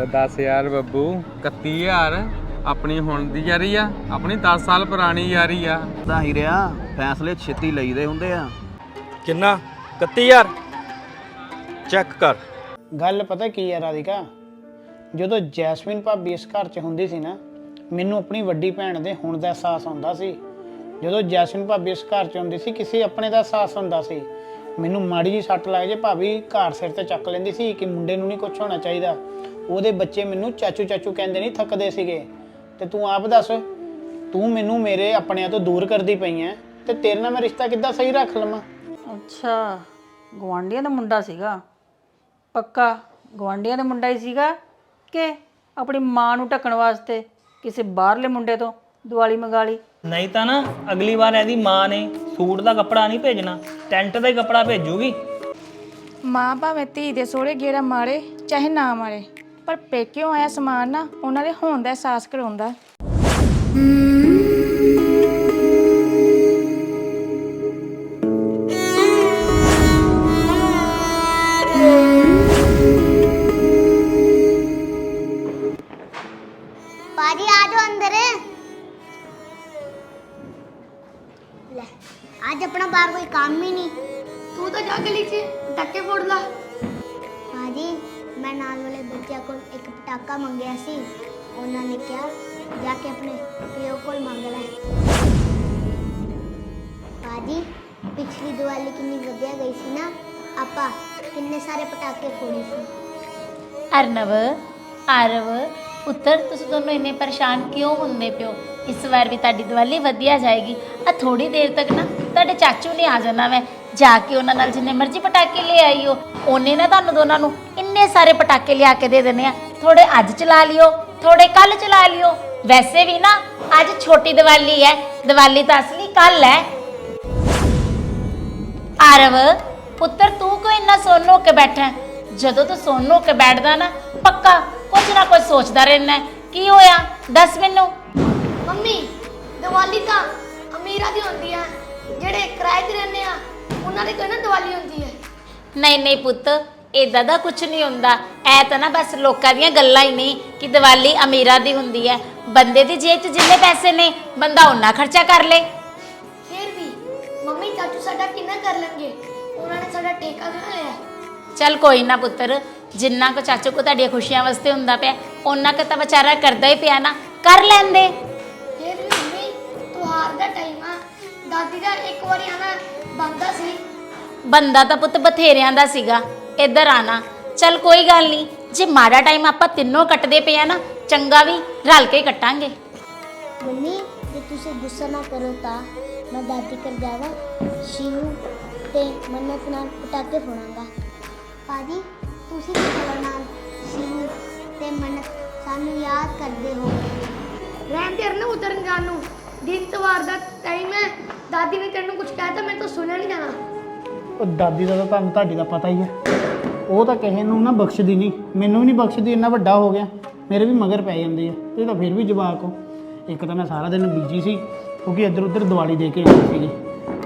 ਉਹ 10000 ਬੱਬੂ 31000 ਆਪਣੀ ਹੁਣ ਦੀ ਯਾਰੀ ਆ ਆਪਣੀ 10 ਸਾਲ ਪੁਰਾਣੀ ਯਾਰੀ ਆ। ਤਾਂ ਹੀ ਰਿਹਾ ਫੈਸਲੇ ਛੇਤੀ ਲਈਦੇ ਹੁੰਦੇ ਆ। ਕਿੰਨਾ? 31000 ਚੈੱਕ ਕਰ। ਗੱਲ ਪਤਾ ਕੀ ਹੈ ਰਾਧਿਕਾ? ਜਦੋਂ ਜੈਸਮਿਨ ਭਾਬੀ ਇਸ ਘਰ 'ਚ ਹੁੰਦੀ ਸੀ ਨਾ ਮੈਨੂੰ ਆਪਣੀ ਵੱਡੀ ਭੈਣ ਦੇ ਹੁਣ ਦਾ ਅਹਿਸਾਸ ਹੁੰਦਾ ਸੀ। ਜਦੋਂ ਜੈਸਮਿਨ ਭਾਬੀ ਇਸ ਘਰ 'ਚ ਹੁੰਦੀ ਸੀ ਕਿਸੇ ਆਪਣੇ ਦਾ ਅਹਿਸਾਸ ਹੁੰਦਾ ਸੀ। ਮੈਨੂੰ ਮਾੜੀ ਜੀ ਸੱਟ ਲੱਗ ਜੇ ਭਾਬੀ ਘਰ ਸਿਰ ਤੇ ਚੱਕ ਲੈਂਦੀ ਸੀ ਕਿ ਮੁੰਡੇ ਨੂੰ ਨਹੀਂ ਕੁਝ ਹੋਣਾ ਚਾਹੀਦਾ। ਉਹਦੇ ਬੱਚੇ ਮੈਨੂੰ ਚਾਚੂ ਚਾਚੂ ਕਹਿੰਦੇ ਨਹੀਂ ਥੱਕਦੇ ਸੀਗੇ। ਤੇ ਤੂੰ ਆਪ ਦੱਸ ਤੂੰ ਮੈਨੂੰ ਮੇਰੇ ਆਪਣਿਆਂ ਤੋਂ ਦੂਰ ਕਰਦੀ ਪਈ ਐ ਤੇ ਤੇਰੇ ਨਾਲ ਮੈਂ ਰਿਸ਼ਤਾ ਕਿੱਦਾਂ ਸਹੀ ਰੱਖ ਲਵਾਂ? ਅੱਛਾ ਗਵਾਂਡੀਆਂ ਦਾ ਮੁੰਡਾ ਸੀਗਾ। ਪੱਕਾ ਗਵਾਂਡੀਆਂ ਦਾ ਮੁੰਡਾ ਹੀ ਸੀਗਾ ਕਿ ਆਪਣੀ ਮਾਂ ਨੂੰ ਢੱਕਣ ਵਾਸਤੇ ਕਿਸੇ ਬਾਹਰਲੇ ਮੁੰਡੇ ਤੋਂ ਦਿਵਾਲੀ ਮੰਗਾ ਲਈ? ਨਹੀਂ ਤਾਂ ਨਾ ਅਗਲੀ ਵਾਰ ਇਹਦੀ ਮਾਂ ਨੇ ਸੂਟ ਦਾ ਕੱਪੜਾ ਨਹੀਂ ਭੇਜਣਾ ਟੈਂਟ ਦਾ ਹੀ ਕੱਪੜਾ ਭੇਜੂਗੀ। ਮਾਂ ਭਾਵੇਂ ਧੀ ਦੇ ਸੋਹਰੇ ਗੇੜਾ ਮਾਰੇ ਚਾਹੇ ਨਾ ਮਾਰੇ। ਪਰ ਪੇਕਿਓਂ ਆਇਆ ਸਮਾਨ ਨਾ ਉਹਨਾਂ ਦੇ ਹੋਣ ਦਾ ਅਹਿਸਾਸ ਕਰਾਉਂਦਾ। ਪਾਜੀ ਆ ਜਾਓ ਅੰਦਰ। ਲੈ ਅੱਜ ਆਪਣਾ ਬਾਹਰ ਕੋਈ ਕੰਮ ਹੀ ਨਹੀਂ। ਤੂੰ ਤਾਂ ਜਾ ਗਲੀ 'ਚ ਪਟਾਕੇ ਫੋੜ ਲਾ। ਪਾਜੀ ਮੈਂ ਨਾਲ ਵਾਲੇ ਬੱਚਿਆਂ ਕੋਲ ਇੱਕ ਪਟਾਕਾ ਮੰਗਿਆ ਸੀ। ਉਹਨਾਂ ਨੇ ਕਿਹਾ, ਜਾ ਕੇ ਆਪਣੇ ਪਿਓ ਕੋਲ ਮੰਗ ਲੈ। ਪਾਜੀ ਪਿਛਲੀ ਦੀਵਾਲੀ ਕਿੰਨੀ ਵਧੀਆ ਗਈ ਸੀ ਨਾ? ਆਪਾਂ ਕਿੰਨੇ ਸਾਰੇ ਪਟਾਕੇ ਫੋੜੇ ਸੀ। ਅਰਨਵ, ਆਰਵ, ਪੁੱਤਰ, ਤੁਸੀਂ ਦੋਨੋਂ ਇੰਨੇ ਪਰੇਸ਼ਾਨ ਕਿਉਂ ਹੁੰਦੇ ਪਿਓ? ਇਸ ਵਾਰ ਵੀ ਤੁਹਾਡੀ ਦੀਵਾਲੀ ਵਧੀਆ ਜਾਏਗੀ। ਆ ਥੋੜੀ ਦੇਰ ਤੱਕ ਨਾ ਤੁਹਾਡੇ ਚਾਚੂ ਨੇ ਆ ਜਾਣਾ ਵੈ। ਜਾ ਕੇ ਉਹਨਾਂ ਨਾਲ ਜਿੰਨੇ ਮਰਜ਼ੀ ਪਟਾਕੇ ਲੈ ਆਈਓ। ਉਹਨੇ ਨਾ ਤੁਹਾਨੂੰ ਦੋਨਾਂ ਨੂੰ ਇੰਨੇ ਸਾਰੇ ਪਟਾਕੇ ਲਿਆ ਕੇ ਦੇ ਦੇਣੇ ਆ। ਥੋੜੇ ਅੱਜ ਚਲਾ ਲਿਓ ਥੋੜੇ ਕੱਲ ਚਲਾ ਲਿਓ। ਵੈਸੇ ਵੀ ਨਾ, ਅੱਜ ਛੋਟੀ ਦੀਵਾਲੀ ਹੈ ਦੀਵਾਲੀ ਤਾਂ ਅਸਲੀ ਕੱਲ ਹੈ ਆਰਵ, ਪੁੱਤਰ, ਤੂੰ ਕੋਈ ਇੰਨਾ ਸੁੰਨ ਹੋ ਕੇ ਬੈਠਾ ਹੈ? ਜਦੋਂ ਤੂੰ ਸੁੰਨ ਹੋ ਕੇ ਬੈਠਦਾ ਨਾ, ਪੱਕਾ ਕੁਝ ਨਾ ਕੁਝ ਸੋਚਦਾ ਰਹਿੰਦਾ ਹੈ। ਕੀ ਹੋਇਆ? ਦੱਸ ਮੈਨੂੰ। ਮੰਮੀ, ਦੀਵਾਲੀ ਤਾਂ ਅਮੀਰਾਂ ਦੀ ਹੁੰਦੀ ਆ ਜਿਹੜੇ ਕਿਰਾਏ ਤੇ ਰਹਿੰਦੇ ਆ ਉਹਨਾਂ ਦੀ ਕੋਈ ਨਾ ਦੀਵਾਲੀ ਹੁੰਦੀ ਹੈ। ਨਹੀਂ ਨਹੀਂ ਪੁੱਤ ਏਦਾਂ ਦਾ ਕੁਝ ਨਹੀਂ ਹੁੰਦਾ। ਐ ਤਾਂ ਨਾ ਬਸ ਲੋਕਾਂ ਦੀਆਂ ਗੱਲਾਂ ਹੀ ਨਹੀਂ ਕਿ ਦੀਵਾਲੀ ਅਮੀਰਾਂ ਦੀ ਹੁੰਦੀ ਹੈ। ਬੰਦੇ ਦੀ ਜੇਬ 'ਚ ਜਿੰਨੇ ਪੈਸੇ ਨੇ ਬੰਦਾ ਉਹਨਾਂ ਖਰਚਾ ਕਰ ਲੇ। ਫਿਰ ਵੀ ਮੰਮੀ ਚਾਚੂ ਸਾਡਾ ਕਿੰਨਾ ਕਰ ਲੈਣਗੇ? ਉਹਨਾਂ ਨੇ ਸਾਡਾ ਠੇਕਾ ਕਿਉਂ ਲਿਆ? ਚੱਲ ਕੋਈ ਨਾ ਪੁੱਤਰ ਜਿੰਨਾ ਕੋ ਚਾਚੂ ਕੋ ਤੁਹਾਡੀਆਂ ਖੁਸ਼ੀਆਂ ਵਾਸਤੇ ਹੁੰਦਾ ਪਿਆ ਉਹਨਾਂ ਕੁ ਤਾਂ ਵਿਚਾਰਾ ਕਰਦਾ ਹੀ ਪਿਆ ਨਾ ਕਰ ਲੈਂਦੇ। ਫਿਰ ਵੀ ਮੰਮੀ ਤਿਉਹਾਰ ਦਾ ਟਾਈਮ ਆ। ਦਾਦੀ ਦਾ ਇੱਕ ਵਾਰੀ ਆਣਾ ਬੰਦਾ ਸੀ? ਬੰਦਾ ਤਾਂ ਪੁੱਤ ਬਥੇਰਿਆਂ ਦਾ ਸੀਗਾ। ਇੱਧਰ ਆਣਾ। ਚੱਲ ਕੋਈ ਗੱਲ ਨਹੀਂ। ਜੇ ਮਾੜਾ ਟਾਈਮ ਆਪਾਂ ਤਿੰਨੋਂ ਕੱਟਦੇ ਪਏ ਆ ਨਾ ਚੰਗਾ ਵੀ ਰਲ ਕੇ ਕੱਟਾਂਗੇ। ਮੰਮੀ ਜੇ ਤੁਸੀਂ ਗੁੱਸਾ ਨਾ ਕਰੋ ਤਾਂ ਮੈਂ ਦਾਦੀ ਕਰ ਜਾਵਾਂ ਸ਼ਿਵੂ ਤੇ ਮੰਨਤ ਨਾਲ ਪਟਾਕੇ ਫੋੜਾਂਗਾ। ਪਾਜੀ ਤੁਸੀਂ ਕਿਹੜਾ ਨਾਲ ਸ਼ਿਵੂ ਤੇ ਮੰਨਤ ਸਾਨੂੰ ਯਾਦ ਕਰਦੇ ਹੋ। ਰਹਿਣ ਦੇ ਨਾ ਉਤਰਨ ਜਾਣ ਨੂੰ। ਦਿਨ ਤਿਉਹਾਰ ਦਾ ਟਾਈਮ ਹੈ। ਦਾਦੀ ਨੇ ਤੈਨੂੰ ਕੁਝ ਕਹਿਤਾ ਮੈਂ ਤਾਂ ਸੁਣਿਆ ਨਹੀਂ ਜਾਣਾ। ਉਹ ਦਾਦੀ ਦਾ ਤਾਂ ਤੁਹਾਨੂੰ ਤੁਹਾਡੀ ਦਾ ਪਤਾ ਹੀ ਹੈ। ਉਹ ਤਾਂ ਕਿਸੇ ਨੂੰ ਨਾ ਬਖਸ਼ਦੀ ਨਹੀਂ ਮੈਨੂੰ ਵੀ ਨਹੀਂ ਬਖਸ਼ਦੀ ਇੰਨਾ ਵੱਡਾ ਹੋ ਗਿਆ। ਮੇਰੇ ਵੀ ਮਗਰ ਪੈ ਜਾਂਦੀ ਹੈ ਇਹ ਤਾਂ ਫਿਰ ਵੀ ਜਵਾਕ ਹੋ। ਇੱਕ ਤਾਂ ਮੈਂ ਸਾਰਾ ਦਿਨ ਬੀਜੀ ਸੀ ਕਿਉਂਕਿ ਇੱਧਰ ਉੱਧਰ ਦੀਵਾਲੀ ਦੇ ਕੇ ਆਈ ਸੀਗੀ।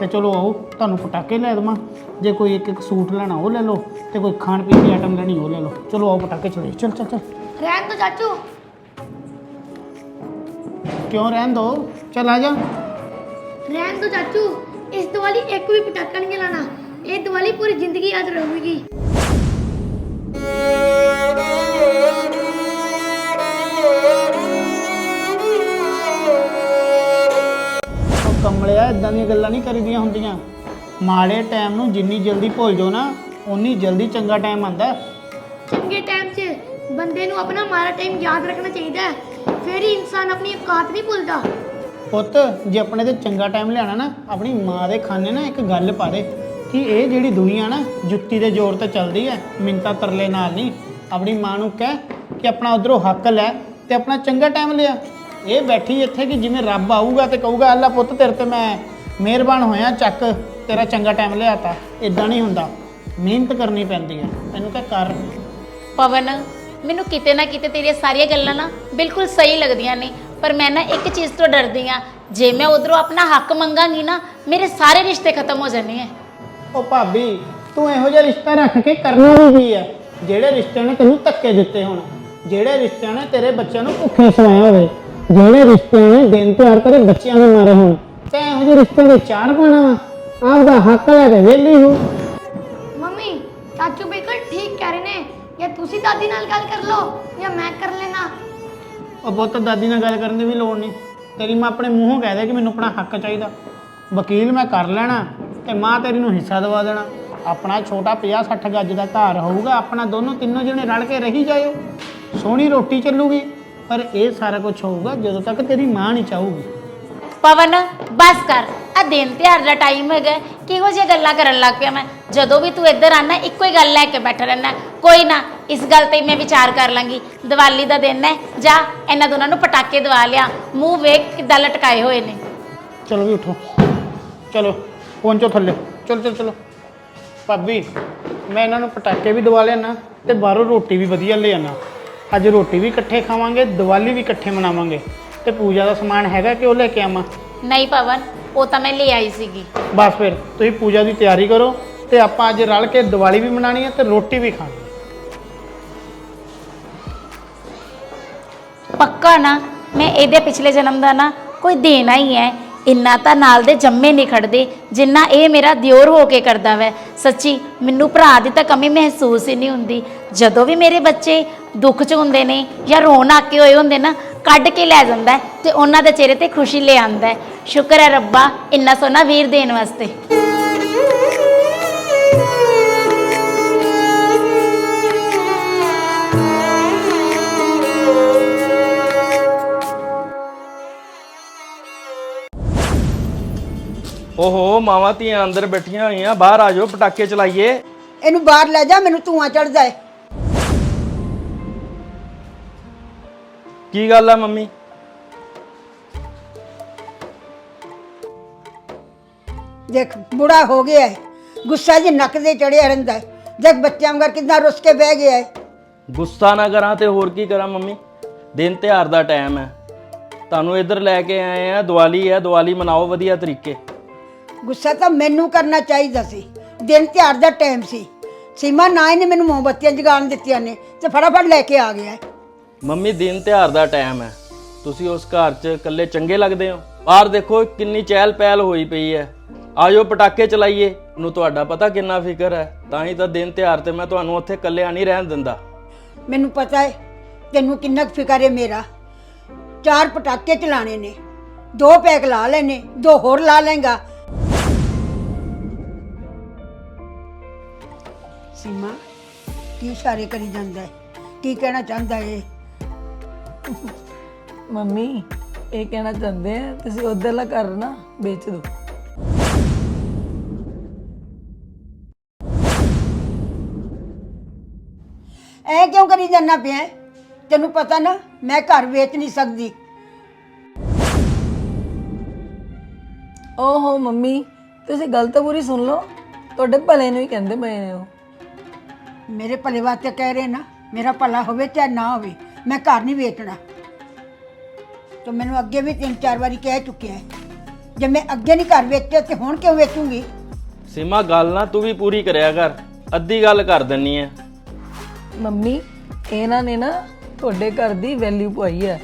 ਤੇ ਚਲੋ ਆਓ ਤੁਹਾਨੂੰ ਪਟਾਕੇ ਲੈ ਦੇਵਾਂ। ਜੇ ਕੋਈ ਇੱਕ ਇੱਕ ਸੂਟ ਲੈਣਾ ਉਹ ਲੈ ਲਓ। ਤੇ ਕੋਈ ਖਾਣ ਪੀਣ ਦੀ ਆਈਟਮ ਲੈਣੀ ਉਹ ਲੈ ਲਓ। ਚਲੋ ਆਓ ਪਟਾਕੇ ਚਲੇ ਚੱਲ ਚੱਲ ਚੱਲ। ਰਹਿਣ ਦੋ ਚਾਚੂ। ਕਿਉਂ ਰਹਿਣ ਦੋ? ਚੱਲ ਆ ਜਾ। ਰਹਿਣ ਦੋ ਚਾਚੂ। ਇਸ ਦੀਵਾਲੀ ਇੱਕ ਵੀ ਪਟਾਕਾ ਨਹੀਂ ਜਲਾਣਾ ਇਹ ਦੀਵਾਲੀ ਪੂਰੀ ਜ਼ਿੰਦਗੀ ਯਾਦ ਰਹੂਗੀ। ਉਹ ਕਮਲਿਆ ਇਦਾਂ ਦੀਆਂ ਗੱਲਾਂ ਨਹੀਂ ਕਰੀਦੀਆਂ ਹੁੰਦੀਆਂ। ਮਾੜੇ ਟਾਈਮ ਨੂੰ ਜਿੰਨੀ ਜਲਦੀ ਭੁੱਲ ਜਾਓ ਨਾ ਉਨੀ ਜਲਦੀ ਚੰਗਾ ਟਾਈਮ ਆਂਦਾ ਚੰਗੇ ਟਾਈਮ 'ਚ ਬੰਦੇ ਨੂੰ ਆਪਣਾ ਮਾੜਾ ਟਾਈਮ ਯਾਦ ਰੱਖਣਾ ਚਾਹੀਦਾ ਹੈ। ਫਿਰ ਹੀ ਇਨਸਾਨ ਆਪਣੀ ਔਕਾਤ ਨਹੀਂ ਭੁੱਲਦਾ। ਪੁੱਤ, ਜੇ ਆਪਣੇ ਤੇ ਚੰਗਾ ਟਾਈਮ ਲਿਆਣਾ ਨਾ, ਆਪਣੀ ਮਾਂ ਦੇ ਖਾਨੇ ਨਾ ਇੱਕ ਗੱਲ ਪਾ ਦੇ ਕਿ ਇਹ ਜਿਹੜੀ ਦੁਨੀਆ ਨਾ, ਜੁੱਤੀ ਦੇ ਜ਼ੋਰ ਤੇ ਚੱਲਦੀ ਹੈ ਮਿੰਤਾ ਤਰਲੇ ਨਾਲ ਨਹੀਂ। ਆਪਣੀ ਮਾਂ ਨੂੰ ਕਹਿ ਕਿ ਆਪਣਾ ਉਧਰੋਂ ਹੱਕ ਲੈ ਤੇ ਆਪਣਾ ਚੰਗਾ ਟਾਈਮ ਲਿਆ। ਇਹ ਬੈਠੀ ਇੱਥੇ ਕਿ ਜਿਵੇਂ ਰੱਬ ਆਊਗਾ ਤੇ ਕਹੂਗਾ, ਅੱਲਾ ਪੁੱਤ, ਤੇਰੇ ਤੇ ਮੈਂ ਮਿਹਰਬਾਨ ਹੋਇਆ, ਚੱਕ, ਤੇਰਾ ਚੰਗਾ ਟਾਈਮ ਲਿਆਤਾ। ਇਦਾਂ ਨਹੀਂ ਹੁੰਦਾ। ਮਿਹਨਤ ਕਰਨੀ ਪੈਂਦੀ ਹੈ ਤੈਨੂੰ ਕਹਿ ਕਰ। ਪਵਨ, ਮੈਨੂੰ ਕਿਤੇ ਨਾ ਕਿਤੇ ਤੇਰੀਆਂ ਸਾਰੀਆਂ ਗੱਲਾਂ ਨਾ ਬਿਲਕੁਲ ਸਹੀ ਲੱਗਦੀਆਂ ਨੇ। ਪਰ ਮੈਂ ਨਾ ਇੱਕ ਚੀਜ਼ ਤੋਂ ਡਰਦੀ ਆ ਜੇ ਮੈਂ ਉਧਰੋਂ ਆਪਣਾ ਹੱਕ ਮੰਗਾਂਗੀ ਨਾ ਮੇਰੇ ਸਾਰੇ ਰਿਸ਼ਤੇ ਖਤਮ ਹੋ ਜਾਣੇ ਆ। ਉਹ ਭਾਬੀ ਤੂੰ ਇਹੋ ਜਿਹਾ ਰਿਸ਼ਤਾ ਰੱਖ ਕੇ ਕਰਨਾ ਵੀ ਕੀ ਹੈ ਜਿਹੜੇ ਰਿਸ਼ਤੇ ਨੇ ਤੈਨੂੰ ਧੱਕੇ ਦਿੱਤੇ ਹੁਣ ਜਿਹੜੇ ਰਿਸ਼ਤਿਆਂ ਨੇ ਤੇਰੇ ਬੱਚਿਆਂ ਨੂੰ ਭੁੱਖੇ ਸਵਾਇਆ ਹੋਵੇ ਜਿਹੜੇ ਰਿਸ਼ਤਿਆਂ ਨੇ ਦਿਨ ਤਿਉਹਾਰ ਤੇਰੇ ਬੱਚਿਆਂ ਨੂੰ ਮਾਰੇ ਹੋਣ ਤੇ ਇਹੋ ਜਿਹੇ ਰਿਸ਼ਤਿਆਂ ਦੇ ਚਾਰ ਪਾਣਾ ਵਾ। ਆਪਦਾ ਹੱਕ ਲੈ ਕੇ ਵਿਹਲੀ ਹੋ। ਮੰਮੀ ਚਾਚੂ ਬਿਲਕੁਲ ਠੀਕ ਕਹਿ ਰਹੇ ਨੇ। ਜਾਂ ਤੁਸੀਂ ਦਾਦੀ ਨਾਲ ਗੱਲ ਕਰ ਲਓ ਜਾਂ ਮੈਂ ਕਰ ਲੈਣਾ ਉਹ ਪੁੱਤ ਦਾਦੀ ਨਾਲ ਗੱਲ ਕਰਨ ਦੀ ਵੀ ਲੋੜ ਨਹੀਂ। ਤੇਰੀ ਮਾਂ ਆਪਣੇ ਮੂੰਹੋਂ ਕਹਿ ਦੇ ਕਿ ਮੈਨੂੰ ਆਪਣਾ ਹੱਕ ਚਾਹੀਦਾ। ਵਕੀਲ ਮੈਂ ਕਰ ਲੈਣਾ ਤੇ ਮਾਂ ਤੇਰੀ ਨੂੰ ਹਿੱਸਾ ਦਵਾ ਦੇਣਾ। ਆਪਣਾ ਛੋਟਾ 50 60 ਗੱਜ ਦਾ ਘਰ ਹੋਊਗਾ, ਆਪਣਾ ਦੋਨੋਂ ਤਿੰਨੋਂ ਜਣੇ ਰਲ ਕੇ ਰਹੀ ਜਾਇਓ। ਸੋਹਣੀ ਰੋਟੀ ਚੱਲੂਗੀ, ਪਰ ਇਹ ਸਾਰਾ ਕੁਝ ਹੋਊਗਾ ਜਦੋਂ ਤੱਕ ਤੇਰੀ ਮਾਂ ਨਹੀਂ ਚਾਹੂਗੀ। ਪਵਨ, ਬਸ ਕਰ। ਆ ਦਿਨ ਤਿਉਹਾਰ ਦਾ ਟਾਈਮ ਹੈਗਾ, ਕਿਹੋ ਜਿਹੀਆਂ ਗੱਲਾਂ ਕਰਨ ਲੱਗ ਪਿਆ ਮੈਂ? ਜਦੋਂ ਵੀ ਤੂੰ ਇੱਧਰ ਆਣਾ ਇੱਕੋ ਹੀ ਗੱਲ ਲੈ ਕੇ ਬੈਠਾ ਰਹਿਣਾ ਕੋਈ ਨਾ ਇਸ ਗੱਲ ਤੇ ਮੈਂ ਵਿਚਾਰ ਕਰ ਲਾਂਗੀ। ਦੀਵਾਲੀ ਦਾ ਦਿਨ ਹੈ ਜਾ ਇਹਨਾਂ ਦੋਨਾਂ ਨੂੰ ਪਟਾਕੇ ਦਵਾ ਲਿਆ। ਮੂੰਹ ਵੇਖ ਕਿੱਦਾਂ ਲਟਕਾਏ ਹੋਏ ਨੇ। ਚਲੋ ਵੀ ਉਠੋ। ਚਲੋ ਪਹੁੰਚੋ ਥੱਲੇ। ਚਲੋ ਚਲੋ ਚਲੋ। ਭਾਬੀ ਮੈਂ ਇਹਨਾਂ ਨੂੰ ਪਟਾਕੇ ਵੀ ਦਵਾ ਲਿਆਣਾ ਤੇ ਬਾਹਰੋਂ ਰੋਟੀ ਵੀ ਵਧੀਆ ਲੈ ਆਣਾ ਅੱਜ ਰੋਟੀ ਵੀ ਇਕੱਠੇ ਖਾਵਾਂਗੇ ਦੀਵਾਲੀ ਵੀ ਇਕੱਠੇ ਮਨਾਵਾਂਗੇ। ਤੇ ਪੂਜਾ ਦਾ ਸਮਾਨ ਹੈਗਾ ਕਿ ਉਹ ਲੈ ਕੇ ਆਵਾਂ? ਨਹੀਂ ਪਵਨ ਉਹ ਤਾਂ ਮੈਂ ਲੈ ਆਈ ਸੀਗੀ। ਬਸ ਫਿਰ ਤੁਸੀਂ ਪੂਜਾ ਦੀ ਤਿਆਰੀ ਕਰੋ ਤੇ ਆਪਾਂ ਅੱਜ ਰਲ ਕੇ ਦੀਵਾਲੀ ਵੀ ਮਨਾਣੀ ਹੈ ਤੇ ਰੋਟੀ ਵੀ ਖਾਣੀ। ਪੱਕਾ ਨਾ, ਮੈਂ ਇਹਦੇ ਪਿਛਲੇ ਜਨਮ ਦਾ ਨਾ ਕੋਈ ਦੇਣਾ ਹੀ ਹੈ ਇੰਨਾ ਤਾਂ ਨਾਲ ਦੇ ਜੰਮੇ ਨਹੀਂ ਖੜਦੇ, ਜਿੰਨਾ ਇਹ ਮੇਰਾ ਦਿਓਰ ਹੋ ਕੇ ਕਰਦਾ ਵੈ। ਸੱਚੀ, ਮੈਨੂੰ ਭਰਾ ਦੀ ਤਾਂ ਕਮੀ ਮਹਿਸੂਸ ਹੀ ਨਹੀਂ ਹੁੰਦੀ। ਜਦੋਂ ਵੀ ਮੇਰੇ ਬੱਚੇ ਦੁੱਖ 'ਚ ਹੁੰਦੇ ਨੇ ਜਾਂ ਰੋਣ ਆਕੇ ਹੋਏ ਹੁੰਦੇ ਨਾ, ਕੱਢ ਕੇ ਲੈ ਜਾਂਦਾ ਹੈ ਤੇ ਉਹਨਾਂ ਦੇ ਚਿਹਰੇ ਤੇ ਖੁਸ਼ੀ ਲੈ ਆਂਦਾ। ਸ਼ੁਕਰ ਹੈ ਰੱਬਾ, ਇੰਨਾ ਸੋਹਣਾ ਵੀਰ ਦੇਣ ਵਾਸਤੇ। ਓਹੋ ਮਾਵਾਂ ਧੀਆਂ ਅੰਦਰ ਬੈਠੀਆਂ ਹੋਈਆਂ ਬਾਹਰ ਆ ਜਾਓ ਪਟਾਕੇ ਚਲਾਈਏ। ਇਹਨੂੰ ਬਾਹਰ ਲੈ ਜਾ ਮੈਨੂੰ ਧੂਆਂ ਚੜਦਾ ਹੈ ਕੀ ਗੱਲ ਆ ਮੰਮੀ? ਦੇਖ ਬੁੜਾ ਹੋ ਗਿਆ ਹੈ। ਗੁੱਸਾ ਜੀ ਨੱਕ ਦੇ ਚੜਿਆ ਰਹਿੰਦਾ ਹੈ। ਦੇਖ ਬੱਚਿਆਂ ਵਾਂਗਰ ਕਿੰਨਾ ਰੁੱਸ ਕੇ ਬਹਿ ਗਿਆ ਹੈ। ਗੁੱਸਾ ਨਾ ਕਰਾਂ ਤੇ ਹੋਰ ਕੀ ਕਰਾਂ ਮੰਮੀ? ਦਿਨ ਤਿਉਹਾਰ ਦਾ ਟਾਈਮ ਹੈ। ਤੁਹਾਨੂੰ ਇੱਧਰ ਲੈ ਕੇ ਆਏ ਆ ਦੀਵਾਲੀ ਹੈ ਦੀਵਾਲੀ ਮਨਾਓ ਵਧੀਆ ਤਰੀਕੇ। ਗੁੱਸਾ ਤਾਂ ਮੈਨੂੰ ਕਰਨਾ ਚਾਹੀਦਾ ਸੀ। ਦਿਨ ਤਿਉਹਾਰ ਦਾ ਟਾਈਮ ਸੀ। ਸੀਮਾ ਨਾ ਇਹਨੇ ਮੈਨੂੰ ਮੋਮਬੱਤੀਆਂ ਜਗਾਉਣ ਦਿੱਤੀਆਂ ਨੇ ਤੇ ਫਟਾਫਟ ਲੈ ਕੇ ਆ ਗਿਆ ਹੈ। ਮੰਮੀ ਦਿਨ ਤਿਉਹਾਰ ਦਾ ਟਾਈਮ ਹੈ। ਤੁਸੀਂ ਉਸ ਘਰ 'ਚ ਇਕੱਲੇ ਚੰਗੇ ਲੱਗਦੇ ਹੋ। ਬਾਹਰ ਦੇਖੋ ਕਿੰਨੀ ਚਹਿਲ ਪਹਿਲ ਹੋਈ ਪਈ ਹੈ। ਆਜੋ ਪਟਾਕੇ ਚਲਾਈਏ। ਨੂੰ ਤੁਹਾਡਾ ਪਤਾ ਕਿੰਨਾ ਫਿਕਰ ਹੈ। ਤਾਂ ਹੀ ਤਾਂ ਦਿਨ ਤਿਉਹਾਰ ਤੇ ਮੈਂ ਤੁਹਾਨੂੰ ਉੱਥੇ ਇਕੱਲਿਆਂ ਨਹੀਂ ਰਹਿਣ ਦਿੰਦਾ। ਮੈਨੂੰ ਪਤਾ ਹੈ ਤੈਨੂੰ ਕਿੰਨਾ ਕੁ ਫਿਕਰ ਹੈ ਮੇਰਾ। ਚਾਰ ਪਟਾਕੇ ਚਲਾਣੇ ਨੇ। ਦੋ ਪੈਕ ਲਾ ਲੈਨੇ ਦੋ ਹੋਰ ਲਾ ਲੇਗਾ ਸੀਮਾ? ਕੀ ਇਸ਼ਾਰੇ ਕਰੀ ਜਾਂਦਾ ਹੈ? ਕੀ ਕਹਿਣਾ ਚਾਹੁੰਦਾ ਹੈ ਮੰਮੀ ਇਹ ਕਹਿਣਾ ਚਾਹੁੰਦੇ ਆ ਤੁਸੀਂ ਉਧਰਲਾ ਘਰ ਨਾ ਵੇਚ ਦਿਓ। ਐ ਕਿਉਂ ਕਰੀ ਜਾਂਦਾ ਪਿਆ ਹੈ? ਤੈਨੂੰ ਪਤਾ ਨਾ ਮੈਂ ਘਰ ਵੇਚ ਨਹੀਂ ਸਕਦੀ। ਓਹੋ ਮੰਮੀ ਤੁਸੀਂ ਗੱਲ ਤਾਂ ਪੂਰੀ ਸੁਣ ਲਓ। ਤੁਹਾਡੇ ਭਲੇ ਨੂੰ ਹੀ ਕਹਿੰਦੇ ਪਏ ਨੇ ਉਹ। ਮੇਰੇ ਭਲੇ ਵਾਸਤੇ ਕਹਿ ਰਹੇ ਨਾ ਮੇਰਾ ਭਲਾ ਹੋਵੇ ਚਾਹੇ ਨਾ ਹੋਵੇ ਮੈਂ ਘਰ ਨਹੀਂ ਵੇਚਣਾ ਤੇ ਮੈਨੂੰ ਅੱਗੇ ਵੀ ਤਿੰਨ ਚਾਰ ਵਾਰੀ ਕਹਿ ਚੁੱਕਿਆ ਹੈ ਜੇ ਮੈਂ ਅੱਗੇ ਨਹੀਂ ਘਰ ਵੇਚਿਆ ਤੇ ਹੁਣ ਕਿਉਂ ਵੇਚੂੰਗੀ ਸੀਮਾ ਗੱਲ ਨਾ ਤੂੰ ਵੀ ਪੂਰੀ ਕਰਿਆ ਕਰ ਅੱਧੀ ਗੱਲ ਕਰ ਦਿੰਨੀ ਹੈ ਮੰਮੀ ਇਹਨਾਂ ਨੇ ਨਾ ਤੁਹਾਡੇ ਘਰ ਦੀ ਵੈਲਿਊ ਪਾਈ ਹੈ।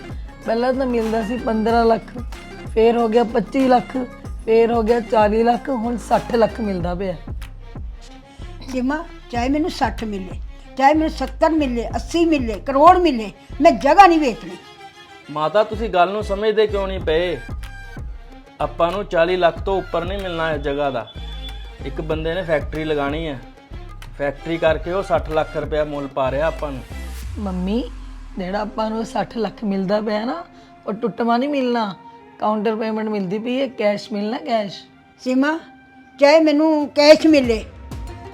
ਪਹਿਲਾਂ ਤਾਂ ਮਿਲਦਾ ਸੀ 15 ਲੱਖ ਫੇਰ ਹੋ ਗਿਆ 25 ਲੱਖ ਫੇਰ ਹੋ ਗਿਆ 40 ਲੱਖ ਹੁਣ 60 ਲੱਖ ਮਿਲਦਾ ਪਿਆ। ਸੀਮਾ ਚਾਹੇ ਮੈਨੂੰ 60 ਮਿਲੇ ਚਾਹੇ ਮੈਨੂੰ 70 ਮਿਲੇ 80 ਮਿਲੇ ਕਰੋੜ ਮਿਲੇ ਮੈਂ ਜਗ੍ਹਾ ਨਹੀਂ ਵੇਚਣੀ। ਮਾਤਾ ਤੁਸੀਂ ਗੱਲ ਨੂੰ ਸਮਝਦੇ ਕਿਉਂ ਨਹੀਂ ਪਏ? ਆਪਾਂ ਨੂੰ 40 ਲੱਖ ਤੋਂ ਉੱਪਰ ਨਹੀਂ ਮਿਲਣਾ ਇਸ ਜਗ੍ਹਾ ਦਾ। ਇੱਕ ਬੰਦੇ ਨੇ ਫੈਕਟਰੀ ਲਗਾਣੀ ਹੈ। ਫੈਕਟਰੀ ਕਰਕੇ ਉਹ 60 ਲੱਖ ਰੁਪਇਆ ਮੁੱਲ ਪਾ ਰਿਹਾ ਆਪਾਂ ਨੂੰ। ਮੰਮੀ ਜਿਹੜਾ ਆਪਾਂ ਨੂੰ 60 ਲੱਖ ਮਿਲਦਾ ਪਿਆ ਨਾ ਉਹ ਟੁੱਟਵਾ ਨਹੀਂ ਮਿਲਣਾ। ਕਾਊਂਟਰ ਪੇਮੈਂਟ ਮਿਲਦੀ ਪਈ ਹੈ ਕੈਸ਼ ਮਿਲਣਾ ਕੈਸ਼ ਸੀਮਾ ਚਾਹੇ ਮੈਨੂੰ ਕੈਸ਼ ਮਿਲੇ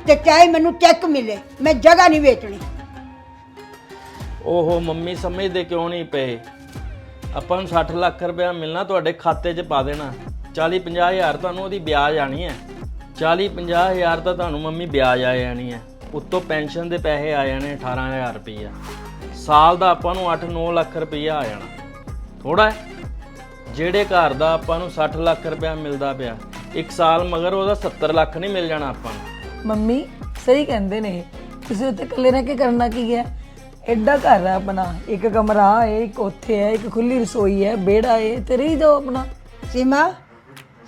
ਤੇ ਚਾਹੇ ਮੈਨੂੰ ਚੈੱਕ ਮਿਲੇ, ਮੈਂ ਜਗ੍ਹਾ ਨਹੀਂ ਵੇਚਣੀ। ਓਹੋ, ਮੰਮੀ ਸਮਝਦੇ ਕਿਉਂ ਨਹੀਂ ਪਏ? ਆਪਾਂ ਨੂੰ 60 ਲੱਖ ਰੁਪਇਆ ਮਿਲਣਾ ਤੁਹਾਡੇ ਖਾਤੇ 'ਚ ਪਾ ਦੇਣਾ। 40 50 ਹਜ਼ਾਰ ਤੁਹਾਨੂੰ ਉਹਦੀ ਵਿਆਜ ਆਣੀ ਹੈ। 40 50 ਹਜ਼ਾਰ ਤਾਂ ਤੁਹਾਨੂੰ ਮੰਮੀ ਵਿਆਜ ਆ ਜਾਣੀ ਹੈ। ਉੱਤੋਂ ਪੈਨਸ਼ਨ ਦੇ ਪੈਸੇ ਆ ਜਾਣੇ 18000 ਰੁਪਈਆ। ਸਾਲ ਦਾ ਆਪਾਂ ਨੂੰ 8-9 ਲੱਖ ਰੁਪਈਆ ਆ ਜਾਣਾ। ਥੋੜਾ ਜਿਹੜੇ ਘਰ ਦਾ ਆਪਾਂ ਨੂੰ 60 ਲੱਖ ਰੁਪਇਆ ਮਿਲਦਾ ਪਿਆ, ਇੱਕ ਸਾਲ ਮਗਰ ਉਹਦਾ 70 ਲੱਖ ਨਹੀਂ ਮਿਲ ਜਾਣਾ ਆਪਾਂ ਨੂੰ। ਮੰਮੀ ਸਹੀ ਕਹਿੰਦੇ ਨੇ ਤੁਸੀਂ ਉੱਥੇ ਇਕੱਲੇ ਰਹਿ ਕੇ ਕਰਨਾ ਕੀ ਹੈ? ਐਡਾ ਘਰ ਹੈ ਆਪਣਾ ਇੱਕ ਕਮਰਾ ਹੈ ਇੱਕ ਉੱਥੇ ਹੈ ਇੱਕ ਖੁੱਲੀ ਰਸੋਈ ਹੈ ਵਿਹੜਾ ਹੈ ਤੇ ਰਹੀ ਜਾਓ ਆਪਣਾ। ਸੀਮਾ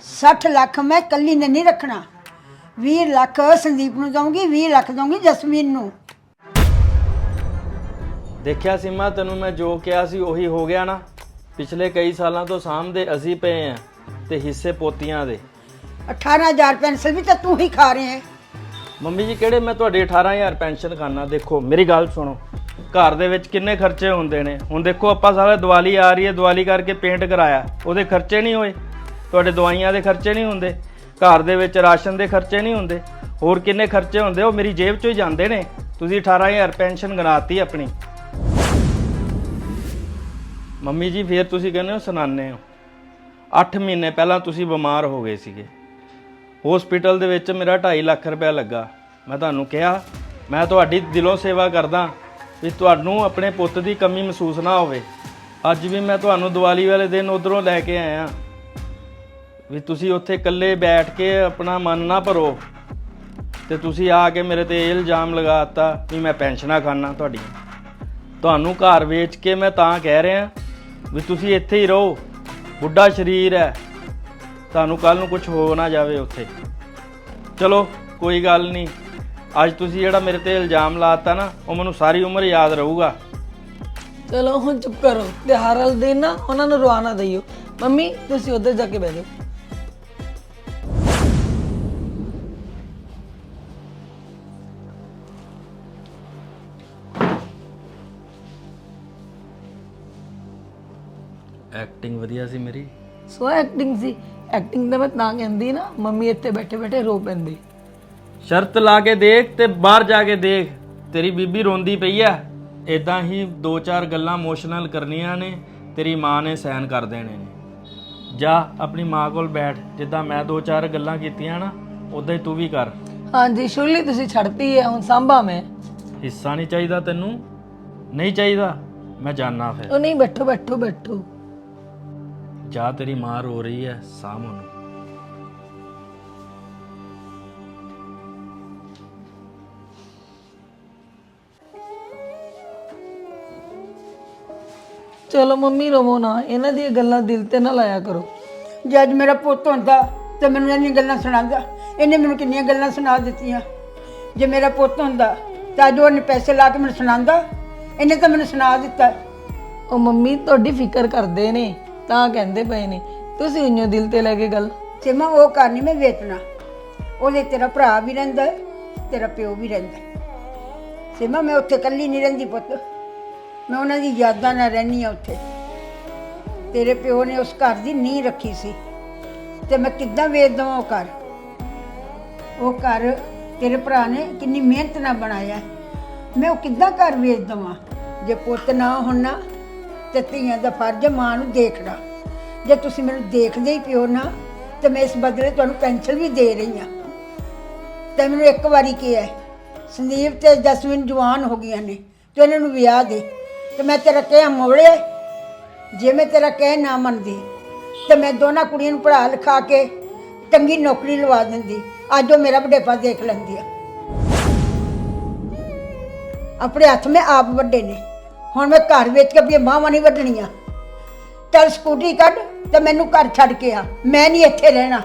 60 ਲੱਖ ਮੈਂ ਕੱਲੀ ਨੇ ਨਹੀਂ ਰੱਖਣਾ। 20 ਲੱਖ ਸੰਦੀਪ ਨੂੰ ਦਊਂਗੀ 20 ਲੱਖ ਦਊਂਗੀ ਜਸਮੀਨ ਨੂੰ। ਦੇਖਿਆ ਸੀਮਾ ਤੈਨੂੰ ਮੈਂ ਜੋ ਕਿਹਾ ਸੀ ਉਹੀ ਹੋ ਗਿਆ ਨਾ? ਪਿਛਲੇ ਕਈ ਸਾਲਾਂ ਤੋਂ ਸਾਹਮਣੇ ਅਸੀਂ ਪਏ ਆ ਤੇ ਹਿੱਸੇ ਪੋਤੀਆਂ ਦੇ। 18000 ਪੈਨਸਲ ਵੀ ਤਾਂ ਤੂੰ ਹੀ ਖਾ ਰਿਹਾ ਹੈ। ਮੰਮੀ ਜੀ, ਕਿਹੜੇ ਮੈਂ ਤੁਹਾਡੀ 18000 ਪੈਨਸ਼ਨ ਖਾਨਾ? ਦੇਖੋ, ਮੇਰੀ ਗੱਲ ਸੁਣੋ। ਘਰ ਦੇ ਵਿੱਚ ਕਿੰਨੇ ਖਰਚੇ ਹੁੰਦੇ ਨੇ? ਹੁਣ ਦੇਖੋ, ਆਪਾਂ ਸਾਰੇ ਦੀਵਾਲੀ ਆ ਰਹੀ ਹੈ, ਦੀਵਾਲੀ ਕਰਕੇ ਪੇਂਟ ਕਰਾਇਆ। ਉਹਦੇ ਖਰਚੇ ਨਹੀਂ ਹੋਏ। ਤੁਹਾਡੇ ਦਵਾਈਆਂ ਦੇ ਖਰਚੇ ਨਹੀਂ ਹੁੰਦੇ। ਘਰ ਦੇ ਵਿੱਚ ਰਾਸ਼ਨ ਦੇ ਖਰਚੇ ਨਹੀਂ ਹੁੰਦੇ। ਹੋਰ ਕਿੰਨੇ ਖਰਚੇ ਹੁੰਦੇ? ਉਹ ਮੇਰੀ ਜੇਬ ਚੋਂ ਹੀ ਜਾਂਦੇ ਨੇ। ਤੁਸੀਂ 18000 ਪੈਨਸ਼ਨ ਗਣਾਤੀ ਆਪਣੀ। ਮੰਮੀ ਜੀ, ਫੇਰ ਤੁਸੀਂ ਕਹਿੰਦੇ ਹੋ ਸੁਣਾਉਂਦੇ ਹੋ। 8 ਮਹੀਨੇ ਪਹਿਲਾਂ ਤੁਸੀਂ ਬਿਮਾਰ ਹੋ ਗਏ ਸੀਗੇ। ਹਸਪੀਟਲ ਦੇ ਵਿੱਚ ਮੇਰਾ 2.5 ਲੱਖ ਰੁਪਇਆ ਲੱਗਾ। ਮੈਂ ਤੁਹਾਨੂੰ ਕਿਹਾ, ਮੈਂ ਤੁਹਾਡੀ ਦਿਲੋਂ ਸੇਵਾ ਕਰਦਾ ਵੀ ਤੁਹਾਨੂੰ ਆਪਣੇ ਪੁੱਤ ਦੀ ਕਮੀ ਮਹਿਸੂਸ ਨਾ ਹੋਵੇ। ਅੱਜ ਵੀ ਮੈਂ ਤੁਹਾਨੂੰ ਦੀਵਾਲੀ ਵਾਲੇ ਦਿਨ ਉਧਰੋਂ ਲੈ ਕੇ ਆਇਆ। ਵੀ ਤੁਸੀਂ ਉੱਥੇ ਇਕੱਲੇ ਬੈਠ ਕੇ ਆਪਣਾ ਮਨ ਨਾ ਭਰੋ ਤੇ ਤੁਸੀਂ ਆ ਕੇ ਮੇਰੇ ਤੇ ਇਹ ਇਲਜ਼ਾਮ ਲਗਾਤਾ ਵੀ ਮੈਂ ਪੈਨਸ਼ਨਾਂ ਖਾਨਾ ਤੁਹਾਡੀ ਤੁਹਾਨੂੰ ਘਰ ਵੇਚ ਕੇ ਮੈਂ ਤਾਂ ਕਹਿ ਰਿਹਾ ਵੀ ਤੁਸੀਂ ਇੱਥੇ ਹੀ ਰਹੋ। ਬੁੱਢਾ ਸਰੀਰ ਹੈ। ਤੁਹਾਨੂੰ ਕੱਲ ਨੂੰ ਕੁਝ ਹੋ ਨਾ ਜਾਵੇ ਉੱਥੇ। ਚਲੋ ਕੋਈ ਗੱਲ ਨਹੀਂ। ਅੱਜ ਤੁਸੀਂ ਜਿਹੜਾ ਮੇਰੇ ਤੇ ਇਲਜ਼ਾਮ ਲਾਤਾ ਨਾ ਉਹ ਮੈਨੂੰ ਸਾਰੀ ਉਮਰ ਯਾਦ ਰਹੂਗਾ। ਚਲੋ ਹੁਣ ਚੁੱਪ ਕਰੋ। ਤਿਉਹਾਰ ਵਾਲੇ ਦਿਨ ਨਾ ਉਹਨਾਂ ਨੂੰ ਰਵਾਨਾ ਦਈਓ। ਮੰਮੀ ਤੁਸੀਂ ਉੱਧਰ ਜਾ ਕੇ ਬਹਿ ਜਾਓ। ਐਕਟਿੰਗ ਵਧੀਆ ਸੀ ਮੇਰੀ। ਸੋ ਐਕਟਿੰਗ ਸੀ। ਐਕਟਿੰਗ ਤਾਂ ਮੈਂ ਤਾਂ ਕਹਿੰਦੀ ਨਾ ਮੰਮੀ ਇੱਥੇ ਬੈਠੇ ਬੈਠੇ ਰੋ ਪੈਂਦੀ। ਸ਼ਰਤ ਲਾ ਕੇ ਦੇਖ ਤੇ ਬਾਹਰ ਜਾ ਕੇ ਦੇਖ। ਤੇਰੀ ਬੀਬੀ ਰੋਂਦੀ ਪਈ ਆ। ਇਦਾਂ ਹੀ ਦੋ ਚਾਰ ਗੱਲਾਂ ਇਮੋਸ਼ਨਲ ਕਰਨੀਆਂ ਨੇ ਤੇਰੀ ਮਾਂ ਨੇ ਸਹਿਨ ਕਰ ਦੇਣੇ ਨੇ। ਜਾ ਆਪਣੀ ਮਾਂ ਕੋਲ ਬੈਠ। ਜਿੱਦਾਂ ਮੈਂ ਦੋ ਚਾਰ ਗੱਲਾਂ ਕੀਤੀਆਂ ਨਾ ਉਦਾਂ ਹੀ ਤੂੰ ਵੀ ਕਰ। ਹਾਂਜੀ ਸ਼ੁਰਲੀ ਤੁਸੀਂ ਛੱਡਤੀ ਹੈ ਹੁਣ ਸਾਂਭਾ ਮੈਂ। ਹਿੱਸਾ ਨਹੀਂ ਚਾਹੀਦਾ ਤੈਨੂੰ? ਨਹੀਂ ਚਾਹੀਦਾ? ਮੈਂ ਜਾਣਾ ਫਿਰ। ਉਹ ਨਹੀਂ ਬੈਠੋ ਬੈਠੋ ਬੈਠੋ। ਜਾ ਤੇਰੀ ਮਾਂ ਰੋ ਰਹੀ ਹੈ ਸਾਂਭ ਉਹਨੂੰ। ਚਲੋ ਮੰਮੀ ਰੋਵੋ ਨਾ। ਇਹਨਾਂ ਦੀਆਂ ਗੱਲਾਂ ਦਿਲ ਤੇ ਨਾ ਲਾਇਆ ਕਰੋ। ਜੇ ਅੱਜ ਮੇਰਾ ਪੁੱਤ ਹੁੰਦਾ ਤੇ ਮੈਨੂੰ ਇੰਨੀਆਂ ਗੱਲਾਂ ਸੁਣਾਉਂਦਾ। ਇਹਨੇ ਮੈਨੂੰ ਕਿੰਨੀਆਂ ਗੱਲਾਂ ਸੁਣਾ ਦਿੱਤੀਆਂ। ਜੇ ਮੇਰਾ ਪੁੱਤ ਹੁੰਦਾ ਤਾਂ ਅੱਜ ਉਹਨੇ ਪੈਸੇ ਲਾ ਕੇ ਮੈਨੂੰ ਸੁਣਾਉਂਦਾ। ਇਹਨੇ ਤਾਂ ਮੈਨੂੰ ਸੁਣਾ ਦਿੱਤਾ। ਉਹ ਮੰਮੀ ਤੁਹਾਡੀ ਫਿਕਰ ਕਰਦੇ ਨੇ। ਤਾਂ ਕਹਿੰਦੇ ਪਏ ਨੇ। ਤੁਸੀਂ ਇੰਨੋ ਦਿਲ ਤੇ ਲੈ ਕੇ ਗੱਲ। ਤੇ ਮੈਂ ਉਹ ਘਰ ਨਹੀਂ ਮੈਂ ਵੇਚਣਾ। ਉਹਦੇ ਤੇਰਾ ਭਰਾ ਵੀ ਰਹਿੰਦਾ ਹੈ, ਤੇਰਾ ਪਿਓ ਵੀ ਰਹਿੰਦਾ ਹੈ। ਸੀਮਾ ਮੈਂ ਉੱਥੇ ਇਕੱਲੀ ਨਹੀਂ ਰਹਿੰਦੀ ਪੁੱਤ। ਮੈਂ ਉਹਨਾਂ ਦੀ ਯਾਦਾਂ ਨਾਲ ਰਹਿੰਦੀ ਆ ਉੱਥੇ। ਤੇਰੇ ਪਿਓ ਨੇ ਉਸ ਘਰ ਦੀ ਨੀਂਹ ਰੱਖੀ ਸੀ। ਤੇ ਮੈਂ ਕਿੱਦਾਂ ਵੇਚ ਦਵਾਂ ਉਹ ਘਰ? ਉਹ ਘਰ ਤੇਰੇ ਭਰਾ ਨੇ ਕਿੰਨੀ ਮਿਹਨਤ ਨਾਲ ਬਣਾਇਆ ਹੈ। ਮੈਂ ਉਹ ਕਿੱਦਾਂ ਘਰ ਵੇਚ ਦਵਾਂ? ਜੇ ਪੁੱਤ ਨਾ ਹੋਣਾ ਤੇ ਧੀਆਂ ਦਾ ਫਰਜ਼ ਹੈ ਮਾਂ ਨੂੰ ਦੇਖਣਾ। ਜੇ ਤੁਸੀਂ ਮੈਨੂੰ ਦੇਖਦੇ ਹੀ ਪਿਓ ਨਾ ਤੇ ਮੈਂ ਇਸ ਬਦਲੇ ਤੁਹਾਨੂੰ ਪੈਨਸ਼ਨ ਵੀ ਦੇ ਰਹੀ ਹਾਂ। ਤੇ ਮੈਨੂੰ ਇੱਕ ਵਾਰੀ ਕਿਹਾ ਹੈ, ਸੰਦੀਪ ਤੇ ਜਸਮੀਨ ਜਵਾਨ ਹੋ ਗਈਆਂ ਨੇ ਤੇ ਇਹਨਾਂ ਨੂੰ ਵਿਆਹ ਦੇ। ਤੇ ਮੈਂ ਤੇਰਾ ਕਹਿ ਮੋੜਿਆ ਜੇ ਮੈਂ ਤੇਰਾ ਕਹਿ ਨਾ ਮੰਨਦੀ ਤੇ ਮੈਂ ਦੋਨਾਂ ਕੁੜੀਆਂ ਨੂੰ ਪੜ੍ਹਾ ਲਿਖਾ ਕੇ ਚੰਗੀ ਨੌਕਰੀ ਲਵਾ ਦਿੰਦੀ। ਅੱਜ ਉਹ ਮੇਰਾ ਵਡੇਪਾ ਦੇਖ ਲੈਂਦੀ ਆ ਆਪਣੇ ਹੱਥ ਮੈਂ ਆਪ ਵੱਡੇ ਨੇ। ਹੁਣ ਮੈਂ ਘਰ ਵੇਚ ਕੇ ਆਪਣੀਆਂ ਮਾਵਾਂ ਨਹੀਂ ਵੱਢਣੀਆਂ। ਚੱਲ ਸਕੂਟਰੀ ਕੱਢ ਤੇ ਮੈਨੂੰ ਘਰ ਛੱਡ ਕੇ ਆ। ਮੈਂ ਨਹੀਂ ਇੱਥੇ ਰਹਿਣਾ।